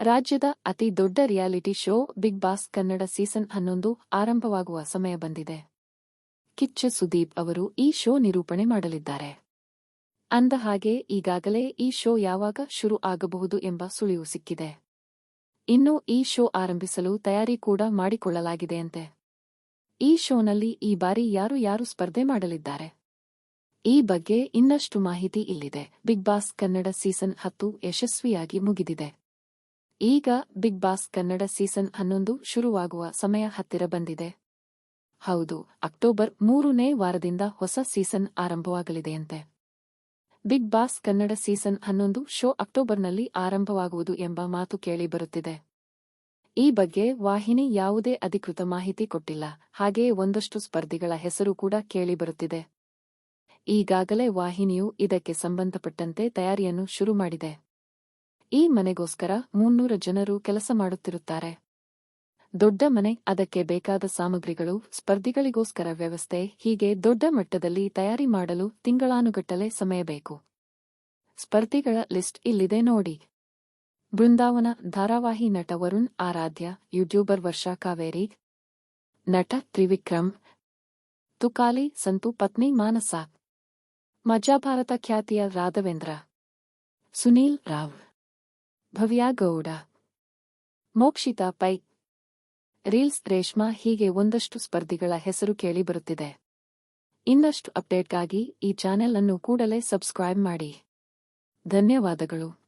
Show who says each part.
Speaker 1: ರಾಜ್ಯದ ಅತಿ ದೊಡ್ಡ reality show Big Boss Kannada season ಹನ್ನೊಂದು ಆರಂಭವಾಗುವ ಸಮಯ ಬಂದಿದೆ. ಕಿಚ್ಚ ಸುದೀಪ್ ಅವರು ಈ ಶೋ ನಿರೂಪಣೆ ಮಾಡಲಿದ್ದಾರೆ. ಅಂದ ಹಾಗೆ ಈಗಾಗಲೇ ಈ ಶೋ ಯಾವಾಗ ಶುರು ಆಗಬಹುದು ಎಂಬ ಸುಳಿವು ಸಿಕ್ಕಿದೆ. ಇನ್ನು ಈ ಶೋ ಆರಂಭಿಸಲು ತಯಾರಿ ಕೂಡ ಮಾಡಿಕೊಳ್ಳಲಾಗಿದೆಯಂತೆ. ಈ ಶೋನಲ್ಲಿ ಈ ಬಾರಿ ಯಾರು ಯಾರು ಸ್ಪರ್ಧೆ ಮಾಡಲಿದ್ದಾರೆ? ಈ ಬಗ್ಗೆ ಇನ್ನಷ್ಟು ಮಾಹಿತಿ ಇಲ್ಲಿದೆ. ಬಿಗ್ ಬಾಸ್ ಕನ್ನಡ ಸೀಸನ್ ಹತ್ತು ಯಶಸ್ವಿಯಾಗಿ ಮುಗಿದಿದೆ. ಈಗ ಬಿಗ್ ಬಾಸ್ ಕನ್ನಡ ಸೀಸನ್ ಹನ್ನೊಂದು ಶುರುವಾಗುವ ಸಮಯ ಹತ್ತಿರ ಬಂದಿದೆ. ಹೌದು, ಅಕ್ಟೋಬರ್ ಮೂರನೇ ವಾರದಿಂದ ಹೊಸ ಸೀಸನ್ ಆರಂಭವಾಗಲಿದೆಯಂತೆ. ಬಿಗ್ ಬಾಸ್ ಕನ್ನಡ ಸೀಸನ್ ಹನ್ನೊಂದು ಶೋ ಅಕ್ಟೋಬರ್ನಲ್ಲಿ ಆರಂಭವಾಗುವುದು ಎಂಬ ಮಾತು ಕೇಳಿ ಬರುತ್ತಿದೆ. ಈ ಬಗ್ಗೆ ವಾಹಿನಿ ಯಾವುದೇ ಅಧಿಕೃತ ಮಾಹಿತಿ ಕೊಟ್ಟಿಲ್ಲ, ಹಾಗೆಯೇ ಒಂದಷ್ಟು ಸ್ಪರ್ಧಿಗಳ ಹೆಸರು ಕೂಡ ಕೇಳಿಬರುತ್ತಿದೆ ಈಗಾಗಲೇ ವಾಹಿನಿಯು ಇದಕ್ಕೆ ಸಂಬಂಧಪಟ್ಟಂತೆ ತಯಾರಿಯನ್ನು ಶುರು ಮಾಡಿದೆ. ಈ ಮನೆಗೋಸ್ಕರ ಮುನ್ನೂರು ಜನರು ಕೆಲಸ ಮಾಡುತ್ತಿರುತ್ತಾರೆ. ದೊಡ್ಡ ಮನೆ, ಅದಕ್ಕೆ ಬೇಕಾದ ಸಾಮಗ್ರಿಗಳು, ಸ್ಪರ್ಧಿಗಳಿಗೋಸ್ಕರ ವ್ಯವಸ್ಥೆ, ಹೀಗೆ ದೊಡ್ಡ ಮಟ್ಟದಲ್ಲಿ ತಯಾರಿ ಮಾಡಲು ತಿಂಗಳಾನುಗಟ್ಟಲೆ ಸಮಯ ಬೇಕು. ಸ್ಪರ್ಧಿಗಳ ಲಿಸ್ಟ್ ಇಲ್ಲಿದೆ ನೋಡಿ. ಬೃಂದಾವನ ಧಾರಾವಾಹಿ ನಟ ವರುಣ್ ಆರಾಧ್ಯ, ಯೂಟ್ಯೂಬರ್ ವರ್ಷಾ ಕಾವೇರಿ, ನಟ ತ್ರಿವಿಕ್ರಮ್, ತುಕಾಲಿ ಸಂತು ಪತ್ನಿ ಮಾನಸ ಮಜಾಭಾರತ ಖ್ಯಾತಿಯ ರಾಘವೇಂದ್ರ, ಸುನೀಲ್ ರಾವ್. ಭವ್ಯ ಗೌಡ. ಮೋಕ್ಷಿತಾ ಪೈ. ರೀಲ್ಸ್ ರೇಷ್ಮಾ ಹೀಗೆ ಒಂದಷ್ಟು ಸ್ಪರ್ಧಿಗಳ ಹೆಸರು ಕೇಳಿಬರುತ್ತಿದೆ ಇನ್ನಷ್ಟು ಅಪ್ಡೇಟ್ಗಾಗಿ ಈ ಚಾನೆಲ್ ಅನ್ನು ಕೂಡಲೇ ಸಬ್ಸ್ಕ್ರೈಬ್ ಮಾಡಿ. ಧನ್ಯವಾದಗಳು.